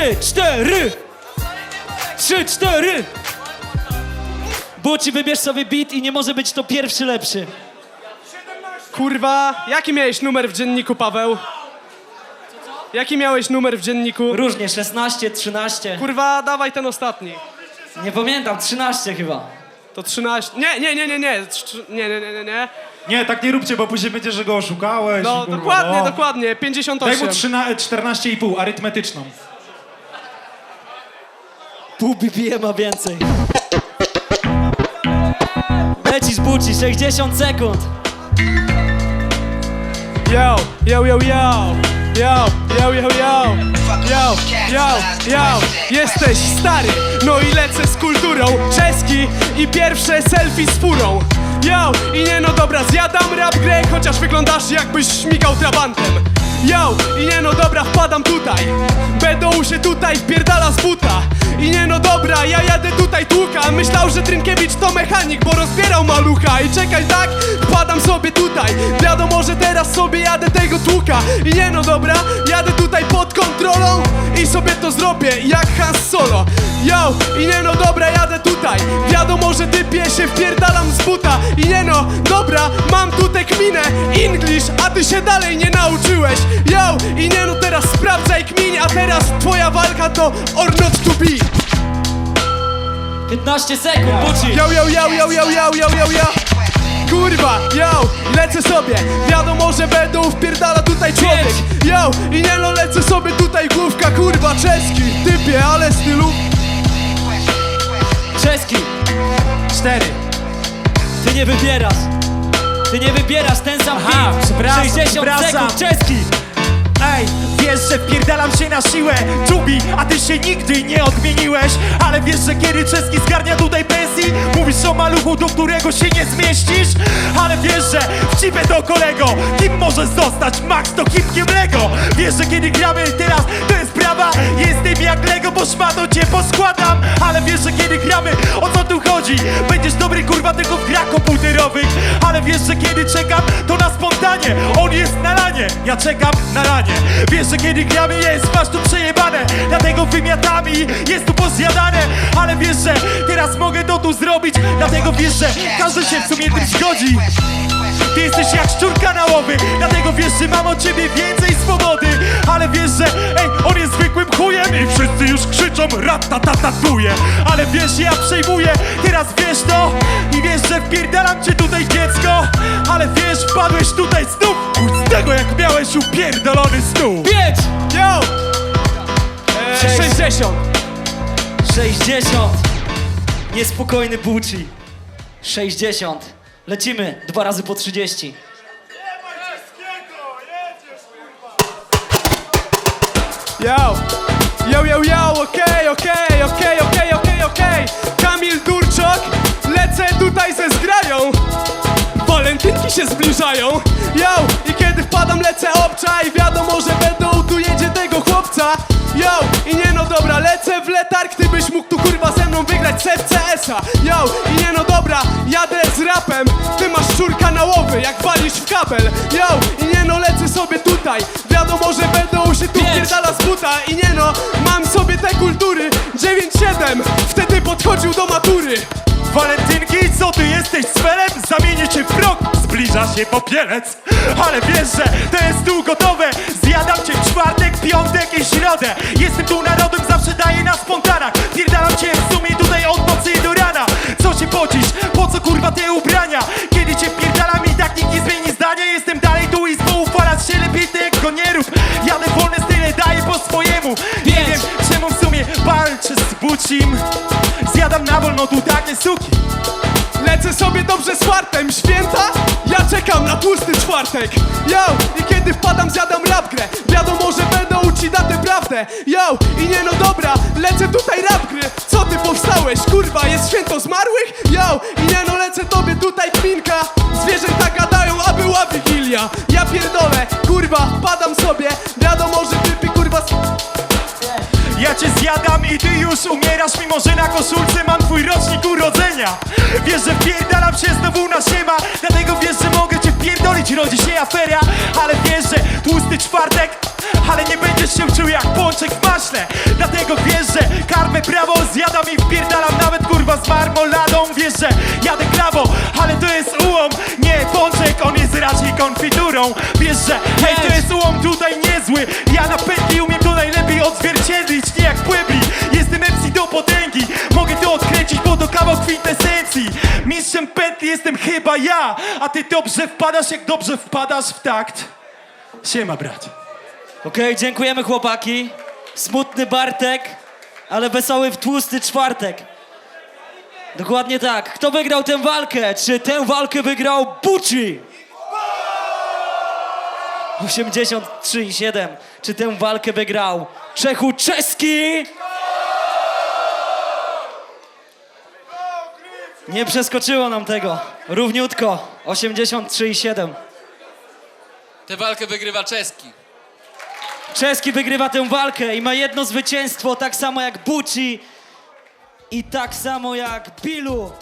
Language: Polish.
Trzy, cztery! Trzy, cztery! Buci, wybierz sobie beat i nie może być to pierwszy lepszy. Kurwa, jaki miałeś numer w dzienniku, Paweł? Jaki miałeś numer w dzienniku? Różnie, 16, 13. Kurwa, dawaj ten ostatni. Nie pamiętam, 13 chyba. To 13. Nie, nie, nie, nie, nie. Trz- Nie, nie, nie, nie, nie. Nie, tak nie róbcie, bo później będzie, że go oszukałeś. No, kurwa, dokładnie, no. dokładnie. Daj 58. mu 13, 14,5, arytmetyczną. Pół BPM a więcej. Lecisz Buci, 60 sekund. Yo, yo, yo, yo. Yo, yo, yo, yo. Yo, yo, yo. Jesteś stary, no i lecę z kulturą. Czeski i pierwsze selfie z furą. Yo, i nie no dobra, zjadam rap grę, chociaż wyglądasz jakbyś śmigał trabantem. Yo, i nie no dobra, wpadam tutaj. Będą się tutaj wpierdala z buta. I nie no dobra, ja jadę tutaj tłuka. Myślał, że Trynkiewicz to mechanik, bo rozbierał malucha. I czekaj tak, wpadam sobie tutaj. Wiadomo, że teraz sobie jadę tego tłuka. I nie no dobra, jadę tutaj pod kontrolą I sobie to zrobię jak Hans Solo. Yo, i nie no dobra, jadę tutaj. Wiadomo, że typie się wpierdalam z buta. I nie no, dobra, mam tutaj kminę. English, a ty się dalej nie nauczyłeś Yo, i nie no teraz sprawdzaj kmin A teraz twoja walka to or not to be 15 sekund, Buci. Yo, yo, yo, yo, yo, yo, yo, yo, yo Kurwa, yo, lecę sobie Wiadomo, że będą wpierdala tutaj człowiek Yo, i nie no, lecę sobie tutaj główka Kurwa, czeski, typie, ale stylu Czeski, 4. ty nie wybierasz. Ty nie wybierasz, ten sam Aha, przepraszam, 60 przepraszam. sekund, Czeski. Wiesz, że wpierdalam się na siłę. Czubi, a ty się nigdy nie odmieniłeś. Ale wiesz, że kiedy czeski zgarnia tutaj pensji Mówisz o maluchu, do którego się nie zmieścisz. Ale wiesz, że w cipę to kolego. Kim możesz zostać? Max to kipkiem Lego. Wiesz, że kiedy gramy teraz, to jest prawa. Jestem jak Lego, bo szmato cię poskładam. Ale ja czekam na lanie Wiesz, że kiedy gramy jest, masz tu przejebane. Dlatego wymiatami jest tu pozjadane. Ale wiesz, że teraz mogę to tu zrobić. Dlatego wiesz, że każdy się w sumie tym zgodzi. Ty jesteś jak szczur kanałowy Dlatego wiesz, że mam od ciebie więcej krzyczą ratatatatuje Ale wiesz, ja przejmuję, teraz wiesz to I wiesz, że wpierdalam cię tutaj dziecko Ale wiesz, wpadłeś tutaj znów z tego jak miałeś upierdolony stół 5, Yo, e, Sześć. 60 60. Niespokojny Buci. 60. Lecimy, dwa razy po 30. Yo, yo, yo, yo, okej, okej, okej, okej, okej, okej. Kamil Durczok, lecę tutaj ze zgrają. Walentynki się zbliżają. Yo, i kiedy wpadam lecę obczaj Wiadomo, że będą tu jedzie tego chłopca. Yo, i nie no dobra, lecę w letarg Ty byś mógł tu kurwa ze mną wygrać set CS-a Yo, i nie no dobra, jadę z rapem. Ty masz jak walisz w kabel Yo, i nie no lecę sobie tutaj. Wiadomo, że będą się tu pierdala z buta I nie no, mam sobie te kultury. 9-7, wtedy podchodził do matury. Walentynki, co ty jesteś cwelem? Zamienię cię w rok, zbliża się popielec. Ale wiesz, że to jest tu gotowe. Zjadam cię w czwartek, piątek i środę. Jestem tu narodem, zawsze daję na spontanach Pierdalam cię w sumie tutaj od nocy do rana. Co się pocisz? Po co kurwa te ubrania? Walczę z bucim Zjadam na wolno takie suki. Lecę sobie dobrze z fartem, święta? Ja czekam na tłusty czwartek. Yo, i kiedy wpadam zjadam rap grę Wiadomo, że będą ci dać prawdę. Yo, i nie no dobra, lecę tutaj rap gry. Co ty powstałeś, kurwa, jest święto zmarłych? Yo, i nie no lecę tobie tutaj kminka Zwierzęta gadają, a była Wigilia. Ja pierdolę, kurwa, padam sobie cię zjadam i ty już umierasz Mimo, że na koszulce mam twój rocznik urodzenia. Wiesz, że wpierdalam się znowu na siema Dlatego wiesz, że mogę cię pierdolić rodzi się afera. Ale wiesz, że tłusty czwartek ale nie będziesz się czuł jak pączek w maśle. Dlatego wiesz, że karmę prawo zjadam i wpierdalam nawet kurwa z marmoladą. Wiesz, że jadę prawo, ale to jest ułom Nie pączek, on raczej konfiturą Wiesz, że hej, to jest ułom tutaj niezły Ja na pętli umiem to najlepiej odzwierciedlić Nie jak Puebli, jestem MC do potęgi Mogę to odkręcić, bo to kawał kwintesencji Mistrzem pętli jestem chyba ja A ty dobrze wpadasz, jak dobrze wpadasz w takt Siema brat Okej, dziękujemy chłopaki. Smutny Bartek, ale wesoły w tłusty czwartek. Dokładnie tak. Kto wygrał tę walkę? Czy tę walkę wygrał Bucci? 83,7. Czy tę walkę wygrał Czechu Czeski? Nie przeskoczyło nam tego. Równiutko. 83,7. Tę walkę wygrywa czeski. Czeski wygrywa tę walkę i ma jedno zwycięstwo, tak samo jak Bucci i tak samo jak Bilu.